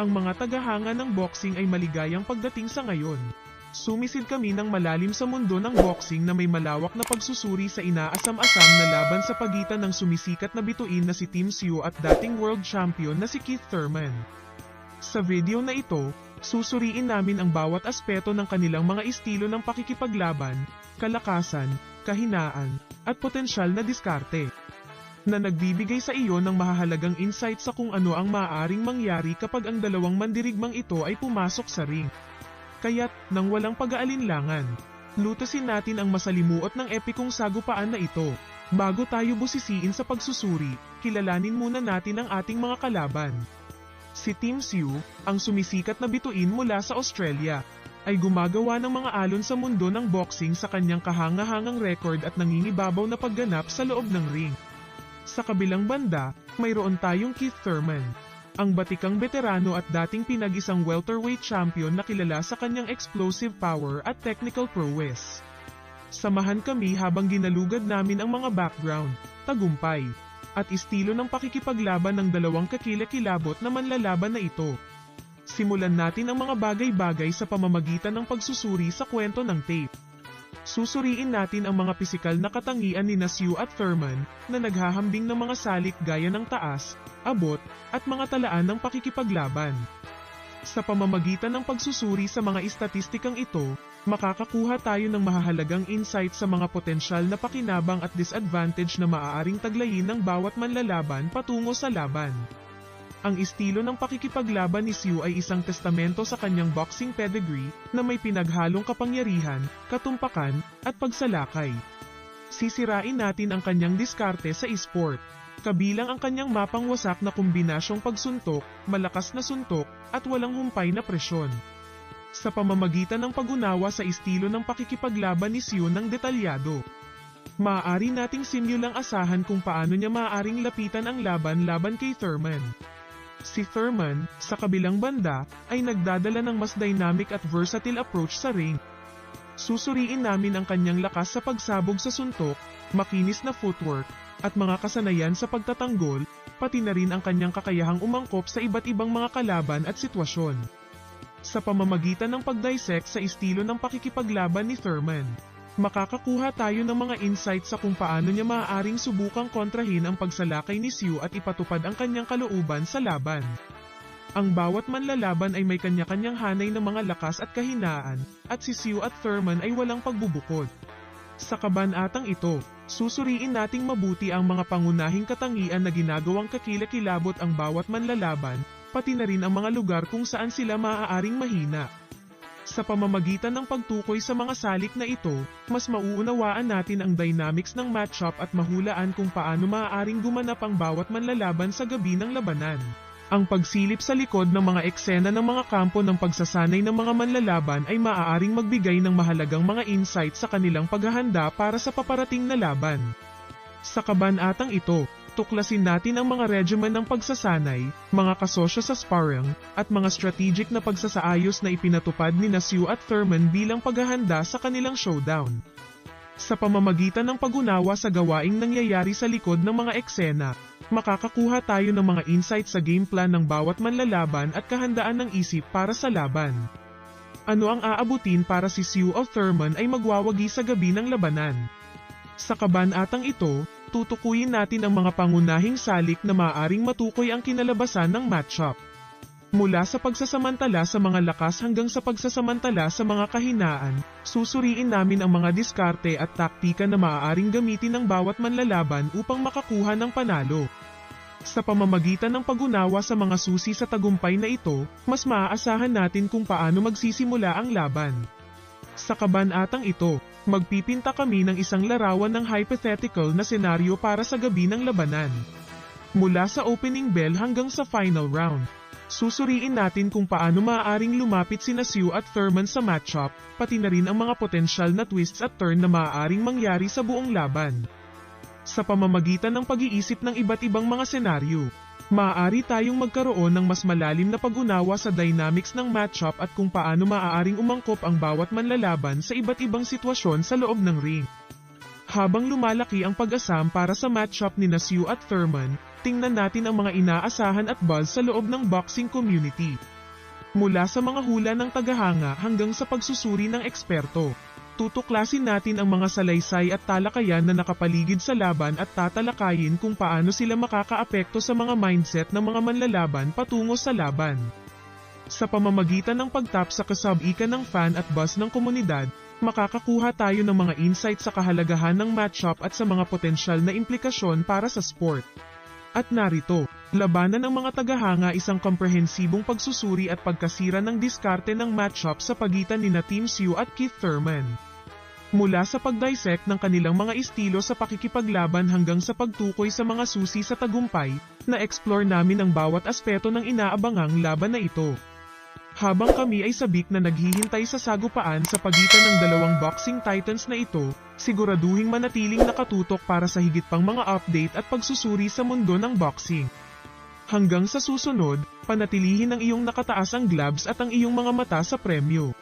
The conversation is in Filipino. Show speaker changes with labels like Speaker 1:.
Speaker 1: ang mga tagahanga ng boxing ay maligayang pagdating sa ngayon. Sumisid kami ng malalim sa mundo ng boxing na may malawak na pagsusuri sa inaasam-asam na laban sa pagitan ng sumisikat na bituin na si Tim Siu at dating world champion na si Keith Thurman. Sa video na ito, susuriin namin ang bawat aspeto ng kanilang mga estilo ng pakikipaglaban, kalakasan, kahinaan, at potensyal na diskarte na nagbibigay sa iyo ng mahahalagang insight sa kung ano ang maaaring mangyari kapag ang dalawang mandirigmang ito ay pumasok sa ring. Kaya't, nang walang pag-aalinlangan, lutasin natin ang masalimuot ng epikong sagupaan na ito. Bago tayo busisiin sa pagsusuri, kilalanin muna natin ang ating mga kalaban. Si Tim Siu, ang sumisikat na bituin mula sa Australia, ay gumagawa ng mga alon sa mundo ng boxing sa kanyang kahanga-hangang record at nangingibabaw na pagganap sa loob ng ring. Sa kabilang banda, mayroon tayong Keith Thurman, ang batikang veterano at dating pinag-isang welterweight champion na kilala sa kanyang explosive power at technical prowess. Samahan kami habang ginalugad namin ang mga background, tagumpay, at estilo ng pakikipaglaban ng dalawang kakilakilabot na manlalaban na ito. Simulan natin ang mga bagay-bagay sa pamamagitan ng pagsusuri sa kwento ng tape. Susuriin natin ang mga pisikal na katangian ni Nasyu at Thurman na naghahambing ng mga salik gaya ng taas, abot, at mga talaan ng pakikipaglaban. Sa pamamagitan ng pagsusuri sa mga istatistikang ito, makakakuha tayo ng mahahalagang insight sa mga potensyal na pakinabang at disadvantage na maaaring taglayin ng bawat manlalaban patungo sa laban. Ang estilo ng pakikipaglaban ni Siu ay isang testamento sa kanyang boxing pedigree na may pinaghalong kapangyarihan, katumpakan, at pagsalakay. Sisirain natin ang kanyang diskarte sa esport. Kabilang ang kanyang mapang wasak na kombinasyong pagsuntok, malakas na suntok, at walang humpay na presyon. Sa pamamagitan ng pag-unawa sa estilo ng pakikipaglaban ni Siu ng detalyado, maaari nating simulang asahan kung paano niya maaaring lapitan ang laban laban kay Thurman. Si Thurman, sa kabilang banda, ay nagdadala ng mas dynamic at versatile approach sa ring. Susuriin namin ang kanyang lakas sa pagsabog sa suntok, makinis na footwork, at mga kasanayan sa pagtatanggol, pati na rin ang kanyang kakayahang umangkop sa iba't ibang mga kalaban at sitwasyon. Sa pamamagitan ng pagdissect sa estilo ng pakikipaglaban ni Thurman, makakakuha tayo ng mga insights sa kung paano niya maaaring subukang kontrahin ang pagsalakay ni Siu at ipatupad ang kanyang kalooban sa laban. Ang bawat manlalaban ay may kanya-kanyang hanay ng mga lakas at kahinaan, at si Siu at Thurman ay walang pagbubukod. Sa kabanatang ito, susuriin nating mabuti ang mga pangunahing katangian na ginagawang kakilakilabot ang bawat manlalaban, pati na rin ang mga lugar kung saan sila maaaring mahina. Sa pamamagitan ng pagtukoy sa mga salik na ito, mas mauunawaan natin ang dynamics ng matchup at mahulaan kung paano maaaring gumanap ang bawat manlalaban sa gabi ng labanan. Ang pagsilip sa likod ng mga eksena ng mga kampo ng pagsasanay ng mga manlalaban ay maaaring magbigay ng mahalagang mga insight sa kanilang paghahanda para sa paparating na laban. Sa kabanatang ito, tuklasin natin ang mga regimen ng pagsasanay, mga kasosyo sa sparring, at mga strategic na pagsasaayos na ipinatupad ni Nasyu at Thurman bilang paghahanda sa kanilang showdown. Sa pamamagitan ng pag-unawa sa gawaing nangyayari sa likod ng mga eksena, makakakuha tayo ng mga insight sa game plan ng bawat manlalaban at kahandaan ng isip para sa laban. Ano ang aabutin para si Siu o Thurman ay magwawagi sa gabi ng labanan? Sa kabanatang ito, tutukuyin natin ang mga pangunahing salik na maaaring matukoy ang kinalabasan ng matchup. Mula sa pagsasamantala sa mga lakas hanggang sa pagsasamantala sa mga kahinaan, susuriin namin ang mga diskarte at taktika na maaaring gamitin ng bawat manlalaban upang makakuha ng panalo. Sa pamamagitan ng pag-unawa sa mga susi sa tagumpay na ito, mas maaasahan natin kung paano magsisimula ang laban. Sa kabanatang ito, magpipinta kami ng isang larawan ng hypothetical na senaryo para sa gabi ng labanan. Mula sa opening bell hanggang sa final round, susuriin natin kung paano maaaring lumapit si Nasyu at Thurman sa matchup, pati na rin ang mga potensyal na twists at turn na maaaring mangyari sa buong laban. Sa pamamagitan ng pag-iisip ng iba't ibang mga senaryo, maaari tayong magkaroon ng mas malalim na pag-unawa sa dynamics ng matchup at kung paano maaaring umangkop ang bawat manlalaban sa iba't ibang sitwasyon sa loob ng ring. Habang lumalaki ang pag-asam para sa matchup ni Nasyu at Thurman, tingnan natin ang mga inaasahan at buzz sa loob ng boxing community. Mula sa mga hula ng tagahanga hanggang sa pagsusuri ng eksperto. Tutuklasin natin ang mga salaysay at talakayan na nakapaligid sa laban at tatalakayin kung paano sila makakaapekto sa mga mindset ng mga manlalaban patungo sa laban. Sa pamamagitan ng pagtap sa kasab-ika ng fan at buzz ng komunidad, makakakuha tayo ng mga insight sa kahalagahan ng matchup at sa mga potensyal na implikasyon para sa sport. At narito, labanan ng mga tagahanga isang komprehensibong pagsusuri at pagkasira ng diskarte ng matchup sa pagitan ni na Team Siu at Keith Thurman. Mula sa pagdissect ng kanilang mga estilo sa pakikipaglaban hanggang sa pagtukoy sa mga susi sa tagumpay, na-explore namin ang bawat aspeto ng inaabangang laban na ito. Habang kami ay sabik na naghihintay sa sagupaan sa pagitan ng dalawang boxing titans na ito, siguraduhing manatiling nakatutok para sa higit pang mga update at pagsusuri sa mundo ng boxing. Hanggang sa susunod, panatilihin ang iyong nakataas ang gloves at ang iyong mga mata sa premyo.